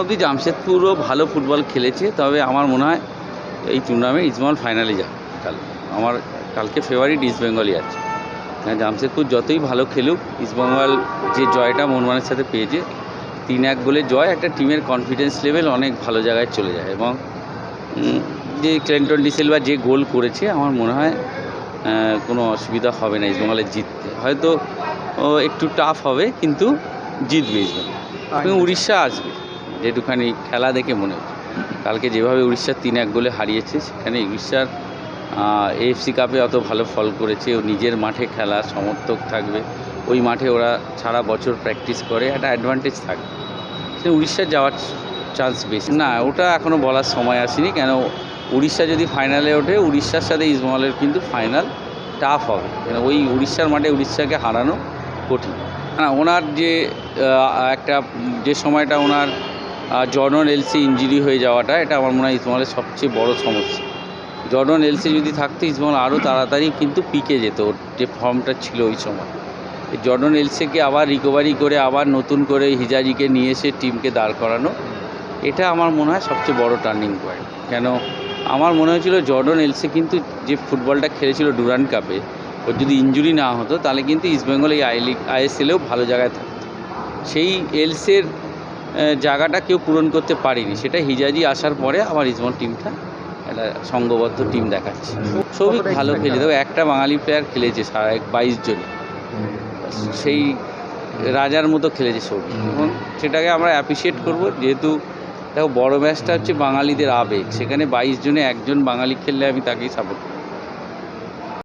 অবধি জামশেদপুরও ভালো ফুটবল খেলেছে তবে আমার মনে হয় এই টুর্নামেন্ট ইস্টবেঙ্গল ফাইনালে যাবে কাল। আমার কালকে ফেভারিট ইস্টবেঙ্গলই আছে হ্যাঁ জামশেদপুর যতই ভালো খেলুক ইস্টবেঙ্গল যে জয়টা মোহনবাগানের সাথে পেয়েছে তিন এক গোলে জয় একটা টিমের কনফিডেন্স লেভেল অনেক ভালো জায়গায় চলে যায়। এবং যে ক্লেন্টন ডিসেলভা যে গোল করেছে আমার মনে হয় কোনো অসুবিধা হবে না ইস্টবেঙ্গলের জিততে। হয়তো ও একটু টাফ হবে কিন্তু জিতবে ইস্টবেঙ্গল এবং উড়িষ্যা আসবে। যেটুখানি খেলা দেখে মনে হচ্ছে। কালকে যেভাবে উড়িষ্যার তিন এক গোলে হারিয়েছে, সেখানে উড়িষ্যার এএফসি কাপে অত ভালো ফল করেছে, ও নিজের মাঠে খেলা, সমর্থক থাকবে, ওই মাঠে ওরা সারা বছর প্র্যাকটিস করে, একটা অ্যাডভান্টেজ থাকবে। সে উড়িষ্যার যাওয়ার চান্স বেশি। না, ওটা এখনও বলার সময় আসেনি, কেন উড়িষ্যা যদি ফাইনালে ওঠে, উড়িষ্যার সাথে ইস্টবেঙ্গলের কিন্তু ফাইনাল টাফ হবে। কেন ওই উড়িষ্যার মাঠে উড়িষ্যাকে হারানো কঠিন। না, ওনার যে একটা, যে সময়টা ওনার জর্ডন এলসি ইঞ্জুরি হয়ে যাওয়াটা এটা আমার মনে হয় ইসমালের সবচেয়ে বড় সমস্যা। জর্ডন এলসি যদি থাকতো, ইসমাল আরও তাড়াতাড়ি কিন্তু পিকে যেত, ওর যে ফর্মটা ছিল ওই সময়। জর্ডন এলসিকে আবার রিকভারি করে, আবার নতুন করে হিজাজিকে নিয়ে এসে টিমকে দাঁড় করানো, এটা আমার মনে হয় সবচেয়ে বড় টার্নিং পয়েন্ট কেন? আমার মনে হয়েছিল জর্ডন এলসে কিন্তু যে ফুটবলটা খেলেছিল ডুরান্ড কাপে, ওর যদি ইঞ্জুরি না হতো, তাহলে কিন্তু ইস্টবেঙ্গল এই আই লিগ, আইএসএলেও ভালো জায়গায় থাকতো। সেই এলসের জায়গাটা কেউ পূরণ করতে পারেনি। সেটা হিজাজি আসার পরে আমার ইসবল টিমটা একটা সংঘবদ্ধ টিম দেখাচ্ছে। সৌভিক ভালো খেলে দেখো একটা বাঙালি প্লেয়ার খেলেছে সারা এক বাইশ জন। সেই রাজার মতো খেলেছে সৌভিক। এবং সেটাকে আমরা অ্যাপ্রিসিয়েট করব। যেহেতু দেখো বড় ম্যাচটা হচ্ছে বাঙালিদের আবেগ। সেখানে বাইশ জনে একজন বাঙালি খেললে আমি তাকেই সাপোর্ট করি